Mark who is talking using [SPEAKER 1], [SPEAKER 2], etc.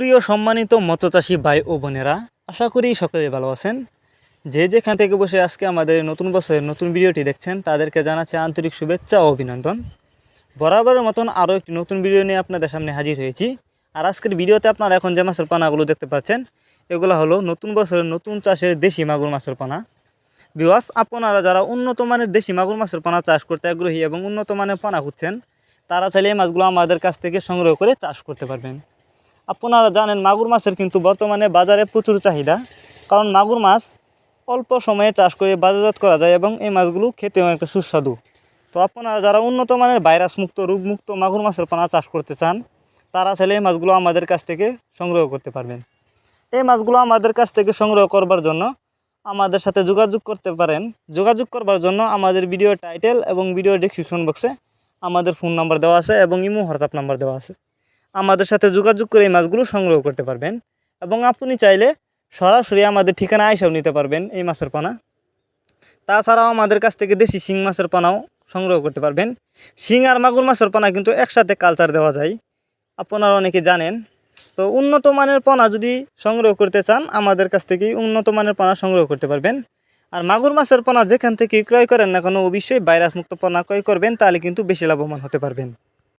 [SPEAKER 1] সুপ্রিয় সম্মানিত মৎস্যচাষী ভাই ও বোনেরা, আশা করি সকলে ভালো আছেন। যে যেখান থেকে বসে আজকে আমাদের নতুন বছরের নতুন ভিডিওটি দেখছেন, তাদেরকে জানাচ্ছে আন্তরিক শুভেচ্ছা ও অভিনন্দন। বরাবরের মতন আরও একটি নতুন ভিডিও নিয়ে আপনাদের সামনে হাজির হয়েছি। আর আজকের ভিডিওতে আপনারা এখন যে মাছের পানাগুলো দেখতে পাচ্ছেন, এগুলো হলো নতুন বছরের নতুন চাষের দেশি মাগুর মাছের পানা। বিওয়াস আপনারা যারা উন্নত মানের দেশি মাগুর মাছের পানা চাষ করতে আগ্রহী এবং উন্নত মানের পানা খুঁজছেন, তারা চাইলে এই মাছগুলো আমাদের কাছ থেকে সংগ্রহ করে চাষ করতে পারবেন। আপনারা জানেন মাগুর মাছের কিন্তু বর্তমানে বাজারে প্রচুর চাহিদা। কারণ মাগুর মাছ অল্প সময়ে চাষ করে বাজারজাত করা যায় এবং এই মাছগুলো খেতেও একটা সুস্বাদু। তো আপনারা যারা উন্নত মানের ভাইরাস মুক্ত রোগমুক্ত মাগুর মাছের পানা চাষ করতে চান, তারা চাইলে এই মাছগুলো আমাদের কাছ থেকে সংগ্রহ করতে পারবেন। এই মাছগুলো আমাদের কাছ থেকে সংগ্রহ করবার জন্য আমাদের সাথে যোগাযোগ করতে পারেন। যোগাযোগ করবার জন্য আমাদের ভিডিও টাইটেল এবং ভিডিও ডিসক্রিপশন বক্সে আমাদের ফোন নাম্বার দেওয়া আছে এবং ইমো হোয়াটসঅ্যাপ নাম্বার দেওয়া আছে। আমাদের সাথে যোগাযোগ করে এই মাছগুলো সংগ্রহ করতে পারবেন। এবং আপনি চাইলে সরাসরি আমাদের ঠিকানা আইসাও নিতে পারবেন এই মাছের পানা। তাছাড়াও আমাদের কাছ থেকে দেশি শিং মাছের পানাও সংগ্রহ করতে পারবেন। শিং আর মাগুর মাছের পানা কিন্তু একসাথে কালচার দেওয়া যায়। আপনারা অনেকে জানেন। তো উন্নত মানের পানা যদি সংগ্রহ করতে চান, আমাদের কাছ থেকেই উন্নত মানের পানা সংগ্রহ করতে পারবেন। আর মাগুর মাছের পানা যেখান থেকে ক্রয় করেন না কোনো, অবশ্যই ভাইরাস মুক্ত পানা ক্রয় করবেন, তাহলে কিন্তু বেশি লাভবান হতে পারবেন।